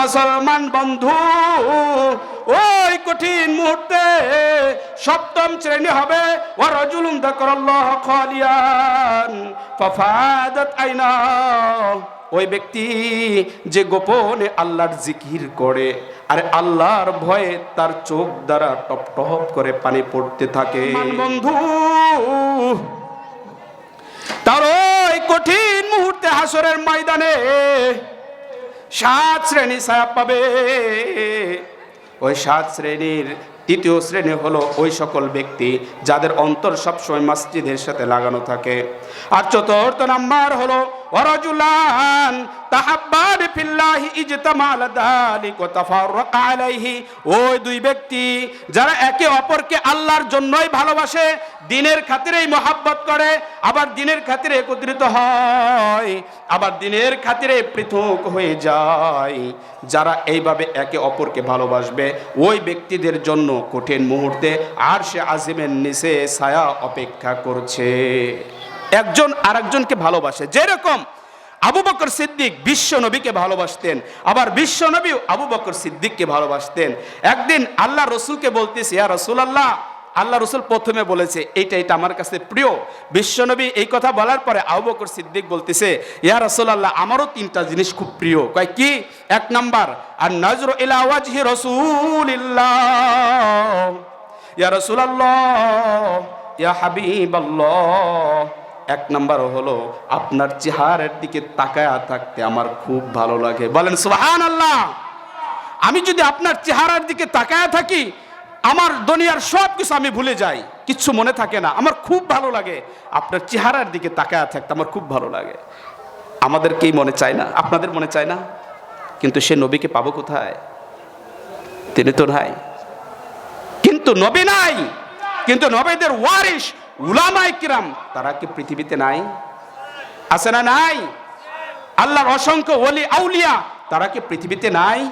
মুসলমান বন্ধু ওই কঠিন মুহূর্তে সপ্তম শ্রেণি হবে। ও রজুলুম দাকরাল্লাহ খালিয়ান ফাফাদাত আইনা। ওই ব্যক্তি যে গোপনে আল্লাহর জিকির করে আর আল্লাহর ভয়ে তার চোখ দ্বারা টপ টপ করে পানি পড়তে থাকে। বন্ধু তার ওই কঠিন মুহূর্তে হাসরের ময়দানে সাত শ্রেণি সাপ পাবে। ওই সাত শ্রেণির তৃতীয় শ্রেণি হলো ওই সকল ব্যক্তি যাদের অন্তর সবসময় মসজিদের সাথে লাগানো থাকে। আর চতুর্থ নাম্বার হলো ওয়ারাজুলান তাহাব্বান ফিল্লাহি ইজতামা আলা যালিক ওয়া তাফাররাকা আলাইহি। ওই দুই ব্যক্তি যারা একে অপরকে আল্লাহর জন্যই ভালোবাসে, দিনের খাতিরেই মহাব্বত করে, আবার দিনের খাতিরে একত্রিত হয়, আবার দিনের খাতিরে পৃথক হয়ে যায়। যারা এইভাবে একে অপরকে ভালোবাসবে, ওই ব্যক্তিদের জন্য কঠিন মুহূর্তে আর সে আজিমের নিচে ছায়া অপেক্ষা করছে। একজন আরেকজনকে ভালোবাসে। যেরকম আবু বকর সিদ্দিক বিশ্ব নবীকে ভালোবাসতেন, আবার বিশ্ব নবী আবু বকর সিদ্দিককে ভালোবাসতেন। একদিন আল্লাহ রসুলকে বলতেছে, ইয়া রসুল আল্লাহ আল্লাহ রসুল প্রথমে বলেছে, এইটা এটা আমার কাছে প্রিয়। বিশ্বনবী এই কথা বলার পরে আবু বকর সিদ্দিক বলতেছে, ইয়া রসুল আল্লাহ আমারও তিনটা জিনিস খুব প্রিয়। কয় কি? এক নাম্বার আর নজর ইলা ওয়াজহি রসুলিল্লাহ। ইয়া রসুল আল্লাহ ইয়া হাবিব এক নাম্বার হলো, আপনার চেহারার দিকে তাকায়া থাকতে আমার খুব ভালো লাগে। বলেন সুবহান আল্লাহ আমি যদি আপনার চেহারার দিকে তাকায়া থাকি আমার দুনিয়ার সব কিছু আমি ভুলে যাই। কিচ্ছু মনে থাকে না। আমার খুব ভালো লাগে। আপনার চেহারার দিকে তাকায় থাকতে আমার খুব ভালো লাগে। আমাদেরকেই মনে চায় না? আপনাদের মনে চায় না? কিন্তু সে নবীকে পাবো কোথায়? তিনি তো নাই। কিন্তু নবী নাই। কিন্তু নবীদের ওয়ারিস উলামাই কিরাম, তারা কি পৃথিবীতে নাই? আছে না নাই? আল্লাহর অসংখ্য ওলি, আউলিয়া, তারা কি পৃথিবীতে নাই?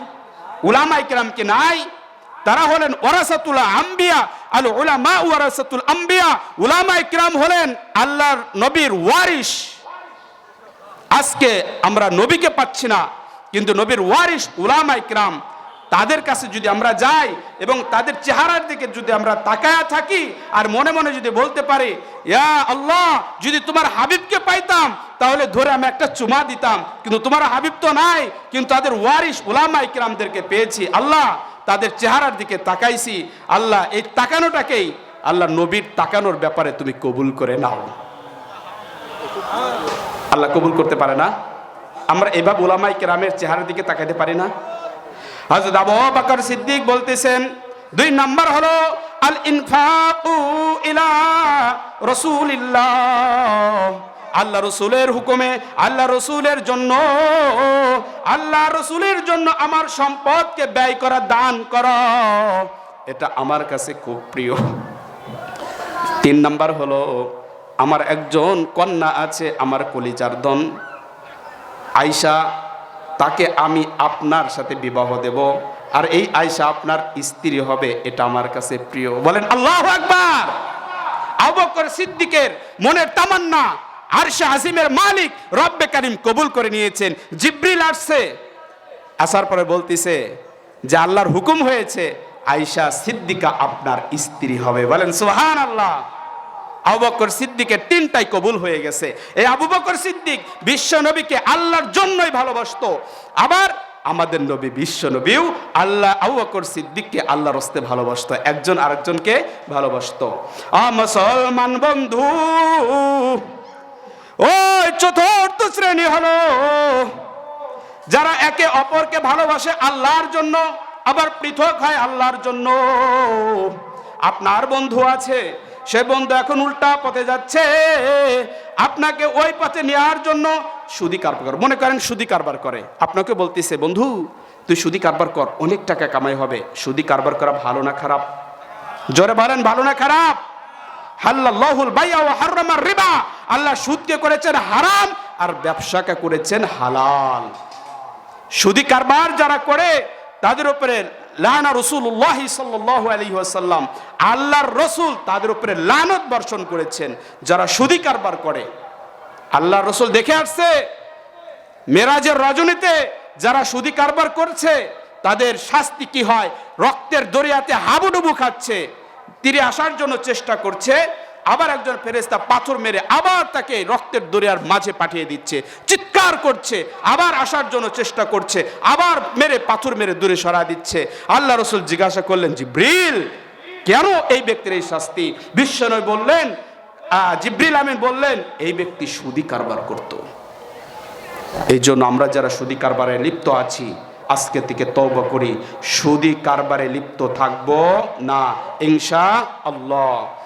উলামাই কিরাম কি নাই? তারা হলেন ওরাসাতুল আম্বিয়া, আল উলামা ওয়ারাসাতুল আম্বিয়া। উলামাই কিরাম হলেন আল্লাহর নবীর ওয়ারিশ। আজকে আমরা নবীকে পাচ্ছি না, কিন্তু নবীর ওয়ারিশ উলামাই কিরাম তাদের কাছে যদি আমরা যাই এবং তাদের চেহারার দিকে যদি আমরা তাকায়া থাকি আর মনে মনে যদি বলতে পারি, ইয়া আল্লাহ, যদি তোমার হাবিবকে পাইতাম, তাহলে ধরে আমি একটা চুমা দিতাম। কিন্তু তোমার হাবিব তো নাই, কিন্তু তাদের ওয়ারিশ উলামাই কিরামদেরকে পেয়েছি। আল্লাহ তাদের চেহারার দিকে তাকাইছি, আল্লাহ এই তাকানোটাকেই আল্লাহ নবীর তাকানোর ব্যাপারে তুমি কবুল করে নাও। আল্লাহ কবুল করতে পারে না? আমরা এভাবে ওলামাই কেরামের চেহারার দিকে তাকাইতে পারি না? হযরত আবু বকর সিদ্দিক বলতেছেন, দুই নাম্বার হলো আল ইনফাকু ইলা রাসূলিল্লাহ। আল্লাহ রসুলের হুকুমে, আল্লাহ রসুলের জন্য আল্লাহ রসুলের জন্য আমার সম্পদকে ব্যয় করা, দান কর। এটা আমার কাছে খুব প্রিয়। তিন নাম্বার হলো, আমার একজন কন্যা আছে, আমার কলিজার দন আয়সা তাকে আমি আপনার সাথে বিবাহ দেব। আর এই আয়সা আপনার স্ত্রী হবে, এটা আমার কাছে প্রিয়। বলেন, আল্লাহ আকবার! আবকর সিদ্দিকের মনের তামান্না। আরশে আজিমের মালিক রব্বে কারিম কবুল করে নিয়েছেন। জিব্রিল আসছে। আসার পরে বলতিছে যে আল্লাহর হুকুম হয়েছে আয়সা সিদ্দিকা আপনার স্ত্রী হবে। বলেন সুহান আল্লাহ আবু বকর সিদ্দিকের তিনটাই কবুল হয়ে গেছে। এই আবু বকর সিদ্দিক বিশ্ব নবীকে আল্লাহর জন্যই ভালোবাসতো। আবার আমাদের নবী বিশ্ব নবীও আল্লাহ, আবু বকর সিদ্দিককে আল্লাহর হস্তে ভালোবাসত। একজন আরেকজনকে ভালোবাসতো। আ মুসলমান বন্ধু ওই চতুর্থ শ্রেণি হলো। যারা একে অপরকে ভালোবাসে আল্লাহর জন্য, আবার পৃথক হয় আল্লাহর জন্য। আপনার বন্ধু আছে, সে বন্ধু এখন উল্টা পথে যাচ্ছে। আপনাকে ওই পথে নেওয়ার জন্য সুদি কারবার করে। মনে করেন সুদি কারবার করে। আপনাকে বলতেছে, বন্ধু, তুই সুদি কারবার কর, অনেক টাকা কামাই হবে। সুদি কারবার করা ভালো না খারাপ? জোরে বলেন, ভালো না খারাপ? হাল্লাহুল বাইয়া ও হারামার রিবা। আল্লাহ সুদকে করেছেন হারাম আর ব্যবসাকে করেছেন হালাল। সুদি কারবার যারা করে, তাদের উপরে লানা রসুল্লাহ সাল্লাহ আলী আসাল্লাম আল্লাহর রসুল তাদের উপরে লানত বর্ষণ করেছেন যারা সুদি কারবার করে। আল্লাহ রসুল দেখে আসছে, মেরাজের রজনীতে যারা সুদি কারবার করছে, তাদের শাস্তি কি হয়? রক্তের দরিয়াতে হাবুডুবু খাচ্ছে, তীরে আসার জন্য চেষ্টা করছে আবার একজন ফেরেস্তা পাথর মেরে আবার তাকে রক্তের দরিয়ার মাঝে পাঠিয়ে দিচ্ছে চিৎকার করছে আবার আসার জন্য চেষ্টা করছে আবার মেরে পাথর মেরে দূরে সরা দিচ্ছে। আল্লাহ রসুল জিজ্ঞাসা করলেন জিব্রিল কেন এই ব্যক্তির এই শাস্তি? বিশ্বনয় বললেন আহ, জিব্রিল আমিন বললেন এই ব্যক্তি সুদি কারবার করত। এই জন্য আমরা যারা সুদি কারবারে লিপ্ত আছি আজকে থেকে তওবা করি। সুদি কারবারে লিপ্ত থাকব না ইনশা আল্লাহ।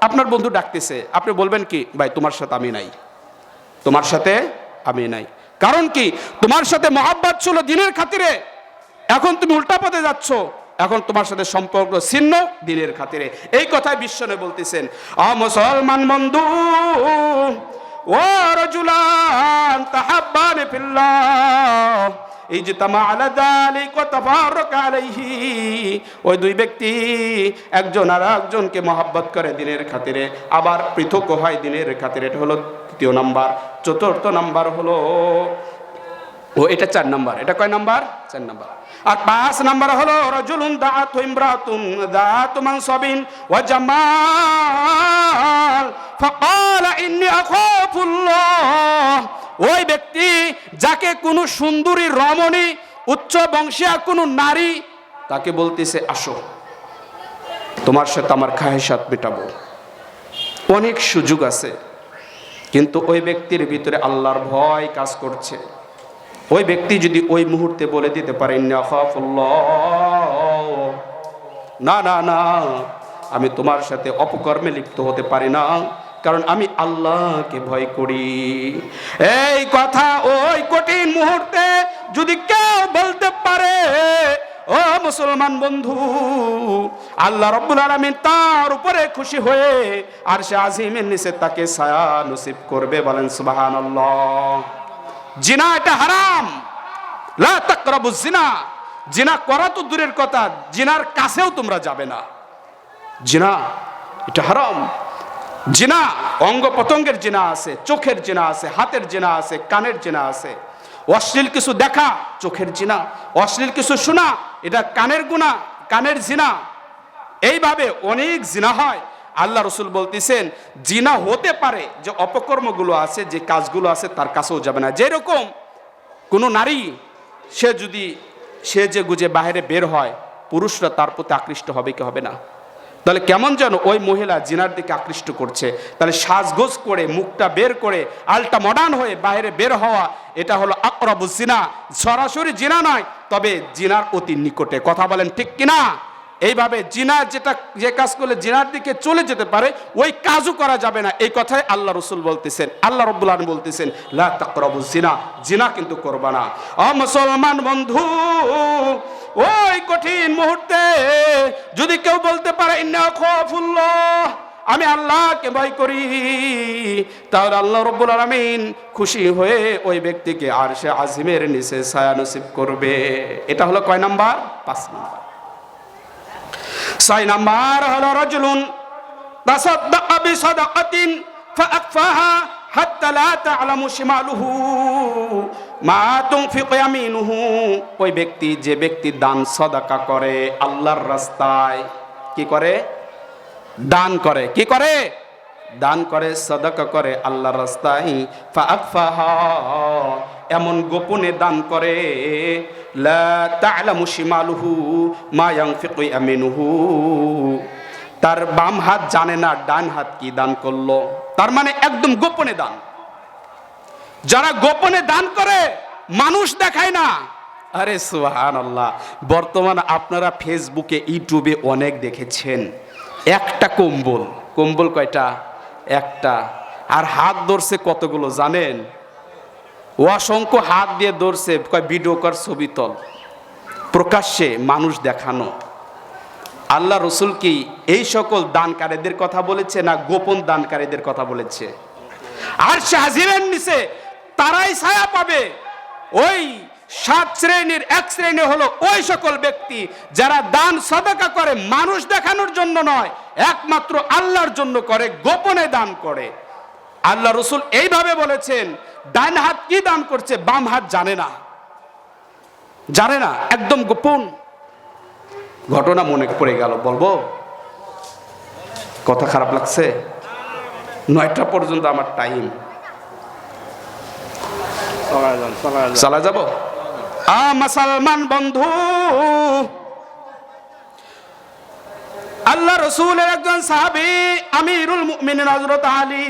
আপনার বন্ধু ডাকতেছে, আপনি বলবেন কি, ভাই, তোমার সাথে আমি নাই। তোমার সাথে আমি নাই। কারণ কি? তোমার সাথে মহাব্বত ছিল দিনের খাতিরে। এখন তুমি উল্টা পথে যাচ্ছ। এখন তোমার সাথে সম্পর্ক ছিন্ন দিনের খাতিরে। এই কথাই বিশ্বনে বলতেছেন আ মুসলমান বন্ধু, ও রজুলান, তাহাব্বানি ফিল্লাহ। ইজতামা আলা যালিক ওয়া তাফারাকা আলাইহি। ওই দুই ব্যক্তি একজন আর একজনকে মহাব্বত করে দিনের খাতিরে, আবার পৃথক হয় দিনের খাতিরে। এটা হলো তৃতীয় নাম্বার। চতুর্থ নাম্বার হলো, ও, এটা চার নাম্বার। এটা কয় নাম্বার? চার নাম্বার। আর পাঁচ নাম্বার হলো, রজুলুন দাআত ইমরাতুন দাআত মানসাবিন ওয়া জামাল। ফাকালা ইন্নী ওই ব্যক্তি যাকে কোনো সুন্দরী রমণী, উচ্চ বংশীয় কোনো নারী তাকে বলতেছে, আসো। তোমার সাথে আমার খাহেসাত মেটাবো। অনেক সুযোগ আছে, কিন্তু ওই ব্যক্তির ভিতরে আল্লাহর ভয় কাজ করছে। ওই ব্যক্তি যদি ওই মুহূর্তে বলে দিতে পারে, "ইন্নী না না না, আমি তোমার সাথে অপকর্মে লিপ্ত হতে পারি না। কারণ আমি আল্লাহকে ভয় করি। এই কথা ওই কঠিন মুহূর্তে যদি কেউ বলতে পারে, ও মুসলমান বন্ধু, আল্লাহ রব্বুল আলামিন তার উপরে খুশি হয়ে আর সে আজিমের নিচে তাকে ছায়া নসিব করবে বলেন সুবহানাল্লাহ। জিনা এটা হারাম। লা তাকরাবু জিনা। জিনা করা তো দূরের কথা, জিনার কাছেও তোমরা যাবে না। জিনা, এটা হারাম। জিনা অঙ্গ পতঙ্গের জিনা আছে, চোখের জিনা আছে, হাতের জিনা আছে, কানের জিনা আছে। অশ্লীল কিছু দেখা, চোখের জিনা। অশ্লীল কিছু শোনা, এটা কানের গুণা, কানের জিনা। এইভাবে অনেক জিনা হয়। আল্লাহ রসুল বলতেছেন, জিনা হতে পারে যে অপকর্মগুলো আছে, যে কাজগুলো আছে, তার কাছেও যাবে না। যেরকম কোনো নারী, সে যদি, সে যে গুজে বাইরে বের হয়, পুরুষরা তার প্রতি আকৃষ্ট হবে কি হবে না? তাহলে কেমন যেন ওই মহিলা জিনার দিকে আকৃষ্ট করছে। তাহলে সাজগোজ করে, মুখটা বের করে, আলটা মডার্ন হয়ে বাইরে বের হওয়া, এটা হলো আকরবু জিনা। সরাসরি জিনা নয়, তবে জিনার অতি নিকটে। কথা বলেন ঠিক কিনা? এইভাবে জিনা যেটা, যে কাজ করলে জিনার দিকে চলে যেতে পারে, ওই কাজও করা যাবে না। এই কথাই আল্লাহ রসুল বলতেছেন, আল্লাহ রব্বুল আলম বলতেছেন জিনা জিনা কিন্তু করবা না। অ মুসলমান বন্ধু, ওই কঠিন মুহূর্তে যদি কেউ বলতে পারে, ইন্না খাফুল্লাহ আমি আল্লাহকে ভয় করি, তাহলে আল্লাহ রব্বুল আলামিন খুশি হয়ে ওই ব্যক্তিকে আর সে আজিমের নিচে ছায়া নসিব করবে। এটা হলো কয় নাম্বার? পাঁচ নাম্বার। ছয় নাম্বার হলো রজুলুন। তাসাদ্দাকা বিসাদাকাতিন ফাআকফাহা হাত্তা লা তা'লামু শিমালুহু। মা তুনফিকু ইয়ামিনুহু। ওই ব্যক্তি, যে ব্যক্তি দান সদাকা করে আল্লাহর রাস্তায়, কি করে? দান করে। কি করে? দান করে, সদাকা করে আল্লাহর রাস্তায়। ফাআকফাহা এমন গোপনে দান করে তার বাম হাত জানে না, ডান হাত কি দান করল। তার মানে একদম গোপনে দান। যারা গোপনে দান করে, মানুষ দেখায় না। আরে সুহান আল্লাহ বর্তমান আপনারা ফেসবুকে, ইউটিউবে অনেক দেখেছেন। একটা কম্বল কম্বল কয়টা? একটা। আর হাত ধরছে কতগুলো জানেন? অসংখ্য হাত দিয়ে ধরছে কয়, ভিডিও কর, ছবি তল। প্রকাশ্যে মানুষ দেখানো। আল্লাহ রসুল কি এই সকল দানকারীদের কথা বলেছে না গোপন দানকারীদের কথা বলেছে? আর শাহজিরের নিচে তারাই ছায়া পাবে। ওই সাত শ্রেণির এক শ্রেণি হলো ওই সকল ব্যক্তি যারা দান সদাকা করে, মানুষ দেখানোর জন্য নয়, একমাত্র আল্লাহর জন্য করে, গোপনে দান করে। আল্লাহ রসুল এইভাবে বলেছেন ডান হাত কি দান করছে, বাম হাত জানে না। জানে না, একদম গোপন। ঘটনা মনে পড়ে গেল, বলব? কথা খারাপ লাগছে? নয়টা পর্যন্ত আমার টাইম। চালা যাব? আ মুসলমান বন্ধু, আল্লাহ রসুলের একজন সাহাবি, আমিরুল মুমিনিন হযরত আলী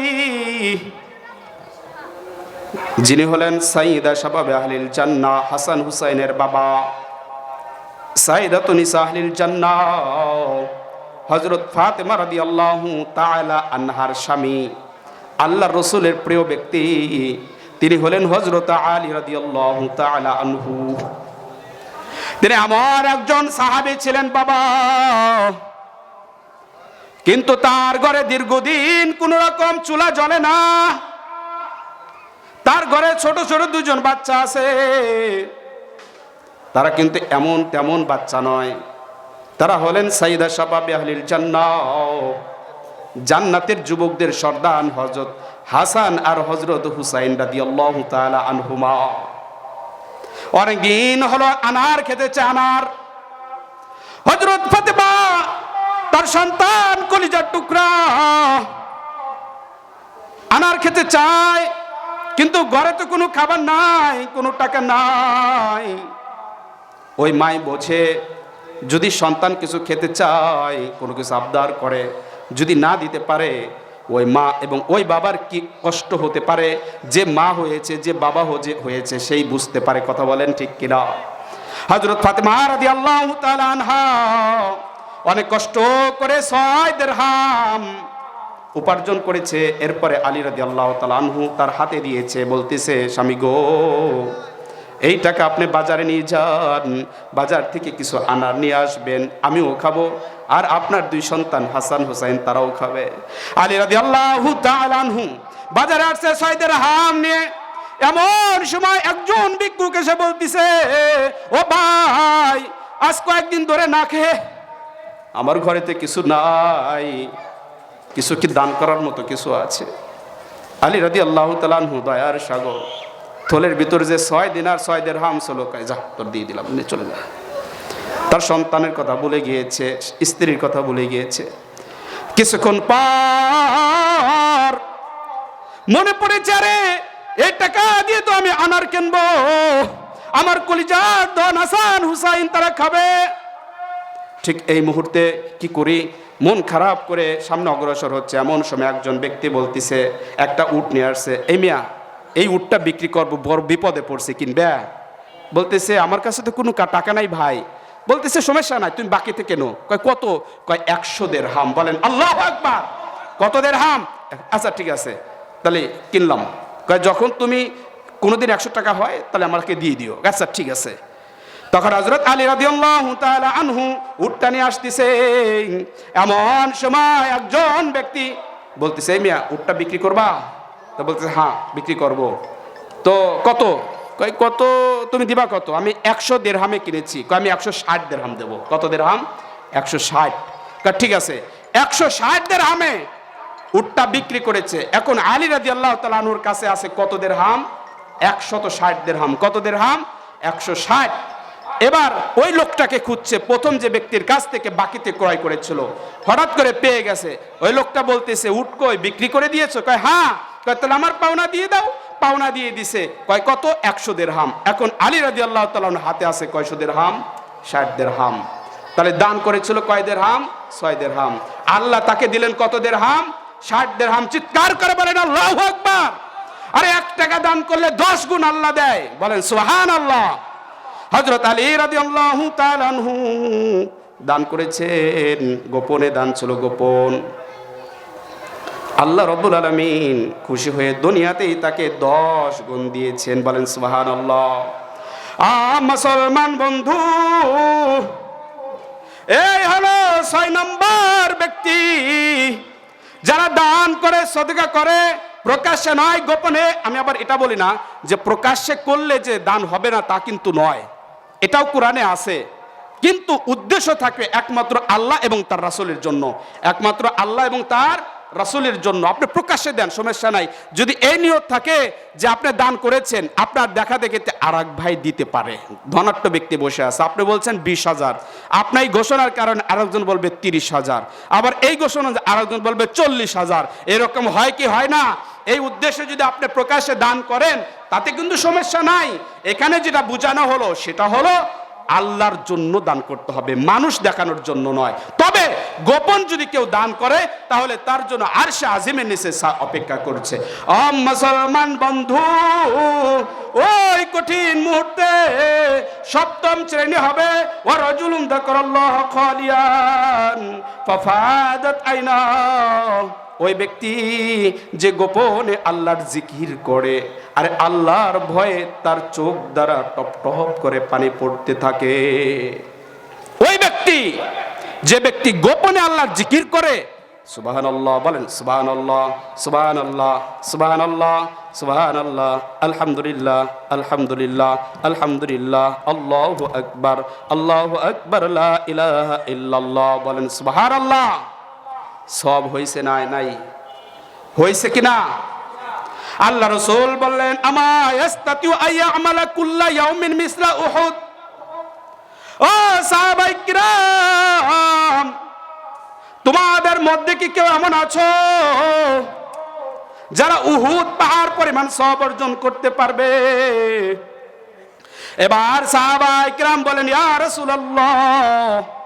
যিনি হলেন সাইদা শাবাবে আহলিল জান্নাহ, হাসান হুসাইনের বাবা। সাইদা তুনিসা আহলিল জান্নাহ, হযরত ফাতেমা রাদিয়াল্লাহু তাআলা আনহার স্বামী। আল্লাহ রসুলের প্রিয় ব্যক্তি, তিনি হলেন হজরত আলী রাদিয়াল্লাহু তাআলা আনহু। তিনি আমার একজন সাহাবী ছিলেন বাবা। কিন্তু তার ঘরে দীর্ঘদিন কোন রকম চুলা জ্বলে না। তার ঘরে ছোট ছোট দুজন বাচ্চা আছে। তারা কিন্তু এমন তেমন বাচ্চা নয়। তারা হলেন সাইদা সাবাবে আহলিল জান্নাতের যুবকদের সর্দান হজরত হাসান আর হজরত হুসাইন রাদিয়াল্লাহু তাআলা আনহুমা। অনেকদিন হলো আনার খেতে চায় আনার। হজরত ফাতেমা, তার সন্তান কলিজার টুকরা। আনার খেতে চায় কিন্তু ঘরে তো কোনো খাবার নাই, কোনো টাকা নাই। ওই মাই বোঝে যদি সন্তান কিছু খেতে চায়, কোনো কিছু আবদার করে, যদি না দিতে পারে, ওই মা এবং ওই বাবার কি কষ্ট হতে পারে? যে মা হয়েছে, যে বাবা হয়ে- হয়েছে, সেই বুঝতে পারে। কথা বলেন ঠিক কিনা? হজরত ফাতেমা রাদি আল্লাহ অনেক কষ্ট করে ছয় দেড়হাম উপার্জন করেছে। এরপরে আলী রাদি আল্লাহ আনহু তার হাতে দিয়েছে, বলতেছে, স্বামী গো, এই টাকা আপনি বাজারে নিয়ে যান। বাজার থেকে কিছু আনার নিয়ে আসবেন, আমিও খাব। আর আপনার দুই সন্তান, হাসান হুসাইন, তারাও খাবে। আলী রাদি আল্লাহ আনহু বাজারে আসছে ছয়দের হাম নিয়ে। এমন সময় একজন ভিক্ষুক এসে বলতেছে, ও ভাই, আজ কয়েকদিন ধরে না খেয়ে আমার ঘরেতে কিছু নাই। কিছু কি দান করার মতো কিছু আছে? আলী রাদি আল্লাহ তালানহু দয়ার সাগর, থলের ভিতরে যে ছয় দিন আর ছয় দের হাম ছিল যা তোর দিয়ে দিলাম নে চলে যা। তার সন্তানের কথা বলে গিয়েছে, স্ত্রীর কথা বলে গিয়েছে। কিছুক্ষণ পর মনে পড়েছে আরে, এই টাকা দিয়ে তো আমি আনার কিনবো। আমার কলিজার দন হাসান হুসাইন তারা খাবে। ঠিক এই মুহূর্তে কি করি? মন খারাপ করে সামনে অগ্রসর হচ্ছে। এমন সময় একজন ব্যক্তি বলতেছে, একটা উট নিয়ে আসছে। এই মিয়া, এই উটটা বিক্রি করব বড় বিপদে পড়ছে, কিনবে? বলতেছে, আমার কাছে তো কোনো টাকা নাই ভাই। বলতেছে, সমস্যা নাই, তুমি বাকিতে কেন কয়, কত? কয়, একশো দের হাম বলেন, আল্লাহ আকবার! কত দের হাম আচ্ছা ঠিক আছে, তাহলে কিনলাম। কয়, যখন তুমি কোনোদিন একশো টাকা হয়, তাহলে আমাকে দিয়ে দিও। আচ্ছা ঠিক আছে। তখন হজরত আলী রাদিয়াল্লাহু তাআলা আনহু উটটা নিয়ে আসতেছে। এমন সময় একজন ব্যক্তি বলতেছে, "এই মিয়া, উটটা বিক্রি করবা? তো বলতেছে হ্যাঁ বিক্রি করব। তো কত? কয়, কত? তুমি দিবা কত? আমি একশো দেড়হামে কিনেছি। আমি একশো ষাট দেড়হাম দেবো। কত দেড়হাম? একশো ষাট। ঠিক আছে। একশো ষাট দেড়হামে উটটা বিক্রি করেছে। এখন আলী রাজি আল্লাহ তালানুর কাছে আছে কত দেড়হাম? একশত ষাট দেড়হাম। কত দেড়হাম? একশো ষাট। এবার ওই লোকটাকে খুঁজছে, প্রথম যে ব্যক্তির কাছ থেকে বাকিতে ক্রয় করেছিল। হঠাৎ করে পেয়ে গেছে। ওই লোকটা বলতেছে উট কই, বিক্রি করে দিয়েছ? কয় হ্যাঁ। কয়, তাহলে আমার পাওনা দিয়ে দাও। পাওনা দিয়ে দিছে। কয়, কত? একশো দেড়হাম। এখন আলী রাজি আল্লাহ তালানুর হাতে আছে কয়শো দেড়হাম? ষাট দেড়হাম। তাহলে দান করেছিল কয় দেড়হাম? ছয় দেড়হাম। আল্লাহ তাকে দিলেন কত দেড়হাম? ষাট দেড়হাম। চিৎকার করে বলেন, আল্লাহ আকবার! আরে এক টাকা দান করলে দশ গুণ আল্লাহ দেয়। বলেন সোহান আল্লাহ হজরত আলী রাদিয়াল্লাহু তাআলা আনহু দান করেছেন। গোপনে দান ছিল গোপন। আল্লাহ রব্বুল আলমিন খুশি হয়ে দুনিয়াতেই তাকে দশ গুণ দিয়েছেন। বলেন সুবাহান আল্লাহ আ মুসলমান বন্ধু, এই হলো ছয় নম্বর ব্যক্তি। যারা দান করে, সদকা করে, প্রকাশ্যে নয়, গোপনে। আমি আবার এটা বলি না যে প্রকাশ্যে করলে যে দান হবে না, তা কিন্তু নয়। এটাও কোরআনে আছে। কিন্তু উদ্দেশ্য থাকবে একমাত্র আল্লাহ এবং তার রাসূলের জন্য। একমাত্র আল্লাহ এবং তার রাসুলের জন্য। আপনি প্রকাশ্যে দেন, সমস্যা নাই। যদি এই নিয়ত থাকে যে আপনি দান করেছেন, আপনার দেখা দেখে আর ভাই দিতে পারে। ধনাট্য ব্যক্তি বসে আছে। আপনি বলছেন বিশ হাজার। আপনার এই ঘোষণার কারণে আরেকজন বলবে তিরিশ হাজার। আবার এই ঘোষণা আরেকজন বলবে চল্লিশ হাজার। এরকম হয় কি হয় না? এই উদ্দেশ্যে যদি আপনি প্রকাশ্যে দান করেন তাতে কিন্তু সমস্যা নাই। এখানে যেটা বোঝানো হলো, সেটা হলো আল্লাহর জন্য দান করতে হবে, মানুষ দেখানোর জন্য নয়। তবে গোপন যদি কেউ দান করে, তাহলে তার জন্য আর সে আজিমের নিচে অপেক্ষা করছে। মুসলমান বন্ধু, ওই কঠিন মুহূর্তে সপ্তম শ্রেণি হবে। ও রজুলুম দাকরাল্লাহ খালিয়ান, ফাফাদাত আইনা ওই ব্যক্তি যে গোপনে আল্লাহর জিকির করে, আর আল্লাহর ভয়ে তার চোখ দ্বারা টপ টপ করে পানি পড়তে থাকে। ওই ব্যক্তি যে ব্যক্তি গোপনে আল্লাহর জিকির করে সুবাহান আল্লাহ বলেন সুবাহান আল্লাহ সুবাহান আল্লাহ সুবাহান আল্লাহ সুবাহান আল্লাহ আলহামদুলিল্লাহ আলহামদুলিল্লাহ আলহামদুলিল্লাহ, আল্লাহ আকবার আল্লাহ আকবার ইলাহা ইল্লাল্লাহ বলেন সুবাহান আল্লাহ সব হয়েছে নাই নাই। হয়েছে কিনা? আল্লাহ রসুল বললেন তোমাদের মধ্যে কি কেউ এমন আছো যারা উহুদ পাহাড় পরিমাণ সব অর্জন করতে পারবে? এবার সাহাবাই কিরাম বলেন, ইয়া রাসূলুল্লাহ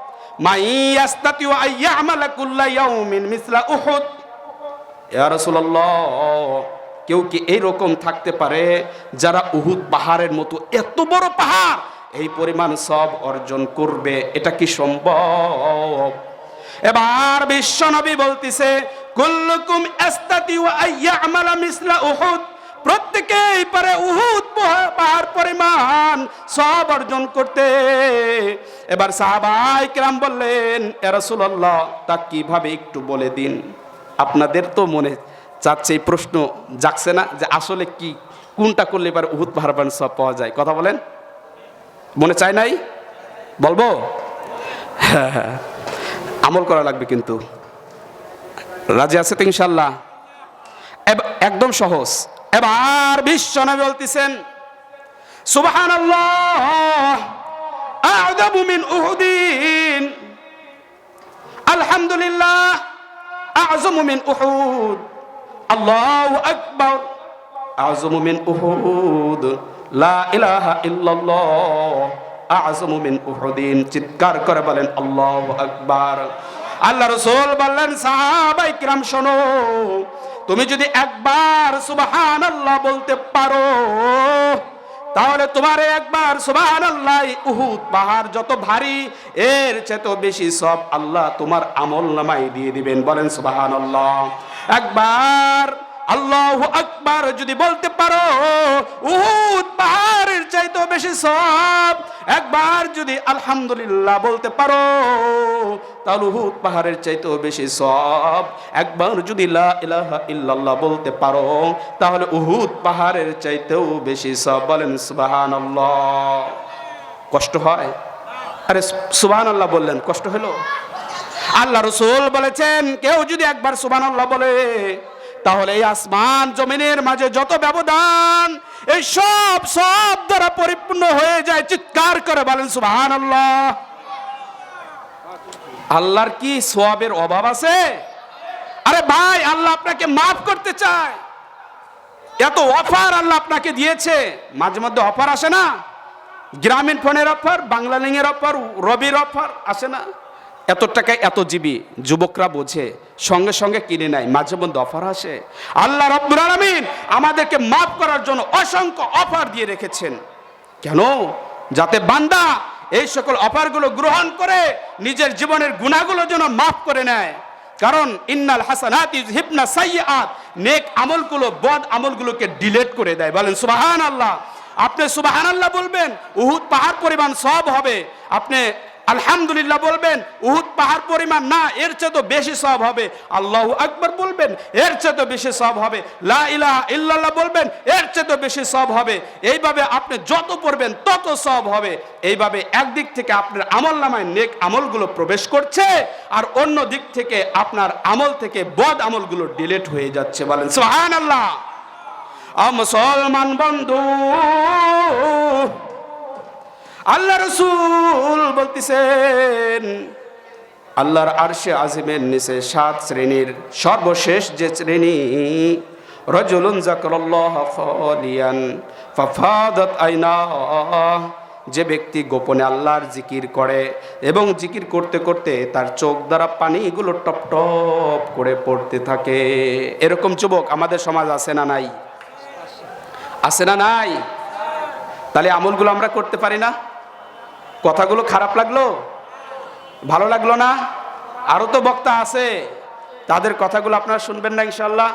কেউ কি এইরকম থাকতে পারে যারা উহুদ পাহাড়ের মতো এত বড় পাহাড়? এই পরিমাণ সব অর্জন করবে, এটা কি সম্ভব? এবার বিশ্বনবী বলতিছে, কুল্লুকুম ইস্তাতিউ আইয়া আমালা মিসলা উহুদ। প্রত্যেকেই পারে উহুদ পাহা- পাহাড় পরিমাণ সব অর্জন করতে। এবার সাহাবাই কিরাম বললেন, এ রাসূলুল্লাহ, তা কীভাবে একটু বলে দিন? আপনাদের তো মনে চাচ্ছে এই প্রশ্ন জাগছে না যে আসলে কি, কোনটা করলে এবার উহুদ পাহাড় সব পাওয়া যায়? কথা বলেন। মনে চায় নাই? বলব? হ্যাঁ হ্যাঁ। আমল করা লাগবে কিন্তু। রাজি আছে তো ইনশাল্লাহ একদম সহজ। এবার বিশ্ব নবী বলতেছেন, সুবহানাল্লাহ আ'যামু মিন উহুদিন, আলহামদুলিল্লাহ আ'যামু মিন উহুদ, আল্লাহু আকবার আ'যামু উহুদ, লা ইলাহা ইল্লাল্লাহ আ'যামু মিন উহুদিন। চিৎকার করে বলেন, আল্লাহু আকবার। আল্লাহ রাসূল বললেন, সাহাবাই কিরাম শোনো তুমি যদি একবার সুবাহান আল্লাহ বলতে পারো, তাহলে তোমার একবার সুবাহান আল্লাহ উহুদ পাহাড় যত ভারী, এর চেত বেশি সব আল্লাহ তোমার আমল নামাই দিয়ে দিবেন। বলেন সুবাহান আল্লাহ একবার আল্লাহ আকবার যদি বলতে পারো, উহুদ চাইতে বেশি সব একবার যদি আলহামদুলিল্লাহ বলতে পারো, তাহলে উহুদ পাহাড়ের চাইতেও বেশি সব একবার যদি লা ইলাহা ইল্লাল্লাহ বলতে পারো, তাহলে উহুদ পাহাড়ের চাইতেও বেশি সব বলেন সুবহানাল্লাহ। কষ্ট হয়? আরে সুবহানাল্লাহ বললেন, কষ্ট হলো? আল্লাহ রসুল বলেছেন, কেউ যদি একবার সুবহানাল্লাহ বলে তাহলে এই আসমান জমিনের মাঝে যত ব্যবধান, এই সব সব দ্বারা পরিপূর্ণ হয়ে যায়, চিৎকার করে বলেন, সুবহানাল্লাহ। আল্লাহর কি সোয়াবের অভাব আছে? আরে ভাই, আল্লাহ আপনাকে মাফ করতে চায়। এত অফার আল্লাহ আপনাকে দিয়েছে। মাঝে মধ্যে অফার আসে না? গ্রামীণ ফোনের অফার, বাংলা লিঙ্গের অফার, রবির অফার আসে না? এত টাকায় এত জিবি যুবকরা বোঝে, সঙ্গে সঙ্গে কিনে নেয়, মাঝে মধ্যে অফার আসে। আল্লাহ রব্বুল আলামিন আমাদেরকে মাফ করার জন্য অসংখ্য অফার দিয়ে রেখেছেন। কেন? যাতে বান্দা এই সকল অফারগুলো গ্রহণ করে নিজের জীবনের গুণাগুলো যেন মাফ করে নেয়। কারণ, ইন্নাল হাসানাত হিপনা সাইয়াত নেক আমলগুলো বদ আমলগুলোকে ডিলেট করে দেয়। বলেন সুবাহান আল্লাহ আপনি সুবাহান আল্লাহ বলবেন, উহুদ পাহাড় পরিমাণ সব হবে। আপনি আলহামদুলিল্লাহ বলবেন, উহুদ পাহাড় পরিমাণ না, এর চেয়ে তো বেশি সব হবে। আল্লাহ আকবর বলবেন, এর চেয়ে তো বেশি সব হবে। লা ইলাহা ইল্লাল্লাহ বলবেন, এর চেয়ে তো বেশি সব হবে। এইভাবে আপনি যত পড়বেন, তত সব হবে। এইভাবে একদিক থেকে আপনার আমল নামায় নেক আমলগুলো প্রবেশ করছে, আর অন্য দিক থেকে আপনার আমল থেকে বদ আমলগুলো ডিলেট হয়ে যাচ্ছে। বলেন সোহান আল্লাহ মুসলমান বন্ধু আল্লাহ রসুল বলতেছেন, আল্লাহর আরশে আজিমের নিচে সাত শ্রেণির সর্বশেষ যে শ্রেণি, রজুলুন জাকরাল্লাহ খালিয়ান, ফাফাদাত আইনা যে ব্যক্তি গোপনে আল্লাহর জিকির করে এবং জিকির করতে করতে তার চোখ দ্বারা পানিগুলো টপ টপ করে পড়তে থাকে। এরকম যুবক আমাদের সমাজ আছে না নাই? আছে না নাই? তাহলে আমলগুলো আমরা করতে পারি না? কথাগুলো খারাপ লাগল? ভালো লাগল না? আরও তো বক্তা আছে। তাদের কথাগুলো আপনারা শুনবেন না ইনশাল্লাহ